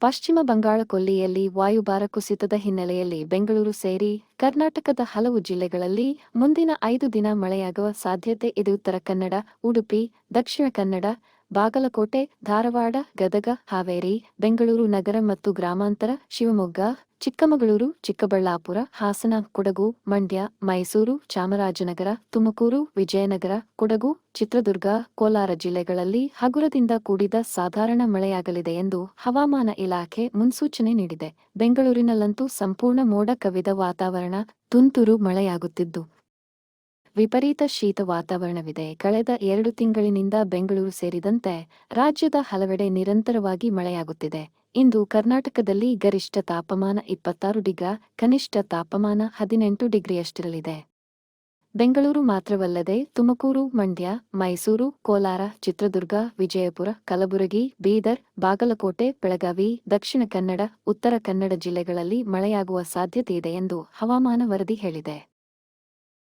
ಪಶ್ಚಿಮ ಬಂಗಾಳ ಕೊಲ್ಲಿಯಲ್ಲಿ ವಾಯುಭಾರ ಕುಸಿತದ ಹಿನ್ನೆಲೆಯಲ್ಲಿ ಬೆಂಗಳೂರು ಸೇರಿ ಕರ್ನಾಟಕದ ಹಲವು ಜಿಲ್ಲೆಗಳಲ್ಲಿ ಮುಂದಿನ ಐದು ದಿನ ಮಳೆಯಾಗುವ ಸಾಧ್ಯತೆ ಇದೆ. ಉತ್ತರ ಕನ್ನಡ, ಉಡುಪಿ, ದಕ್ಷಿಣ ಕನ್ನಡ, ಬಾಗಲಕೋಟೆ, ಧಾರವಾಡ, ಗದಗ, ಹಾವೇರಿ, ಬೆಂಗಳೂರು ನಗರ ಮತ್ತು ಗ್ರಾಮಾಂತರ ಶಿವಮೊಗ್ಗ ಚಿಕ್ಕಮಗಳೂರು, ಚಿಕ್ಕಬಳ್ಳಾಪುರ, ಹಾಸನ, ಕೊಡಗು, ಮಂಡ್ಯ, ಮೈಸೂರು, ಚಾಮರಾಜನಗರ, ತುಮಕೂರು, ವಿಜಯನಗರ, ಕೊಡಗು, ಚಿತ್ರದುರ್ಗ, ಕೋಲಾರ ಜಿಲ್ಲೆಗಳಲ್ಲಿ ಹಗುರದಿಂದ ಕೂಡಿದ ಸಾಧಾರಣ ಮಳೆಯಾಗಲಿದೆ ಎಂದು ಹವಾಮಾನ ಇಲಾಖೆ ಮುನ್ಸೂಚನೆ ನೀಡಿದೆ. ಬೆಂಗಳೂರಿನಲ್ಲಂತೂ ಸಂಪೂರ್ಣ ಮೋಡ ಕವಿದ ವಾತಾವರಣ, ತುಂತುರು ಮಳೆಯಾಗುತ್ತಿದ್ದು. ವಿಪರೀತ ಶೀತ ವಾತಾವರಣವಿದೆ. ಕಳೆದ ಎರಡು ತಿಂಗಳಿನಿಂದ ಬೆಂಗಳೂರು ಸೇರಿದಂತೆ ರಾಜ್ಯದ ಹಲವೆಡೆ ನಿರಂತರವಾಗಿ ಮಳೆಯಾಗುತ್ತಿದೆ. ಇಂದು ಕರ್ನಾಟಕದಲ್ಲಿ ಗರಿಷ್ಠ ತಾಪಮಾನ ಇಪ್ಪತ್ತಾರು ಡಿಗ್ರಿ, ಕನಿಷ್ಠ ತಾಪಮಾನ ಹದಿನೆಂಟು ಡಿಗ್ರಿಯಷ್ಟಿರಲಿದೆ. ಬೆಂಗಳೂರು ಮಾತ್ರವಲ್ಲದೆ ತುಮಕೂರು, ಮಂಡ್ಯ, ಮೈಸೂರು, ಕೋಲಾರ, ಚಿತ್ರದುರ್ಗ, ವಿಜಯಪುರ, ಕಲಬುರಗಿ, ಬೀದರ್, ಬಾಗಲಕೋಟೆ, ಬೆಳಗಾವಿ, ದಕ್ಷಿಣ ಕನ್ನಡ, ಉತ್ತರ ಕನ್ನಡ ಜಿಲ್ಲೆಗಳಲ್ಲಿ ಮಳೆಯಾಗುವ ಸಾಧ್ಯತೆಯಿದೆ ಎಂದು ಹವಾಮಾನ ವರದಿ ಹೇಳಿದೆ.